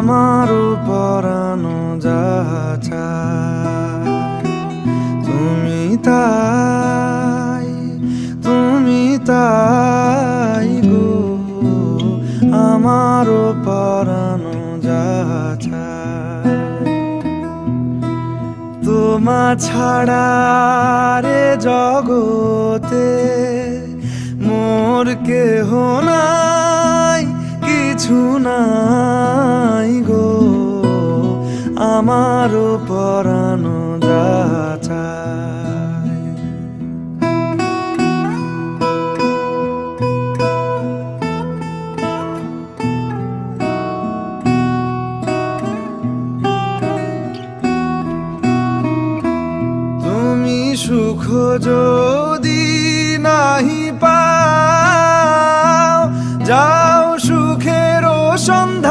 আমারও পরানো যাহা চায় তুমি তাই তুমি তাই গো আমারও পরানো তোমা ছাড়া রে জগতে মোর কেহ নাই, কিছু নাই। আমারও পরানো যা তুমি সুখ যদি নাহি পাও যাও সুখের সন্ধান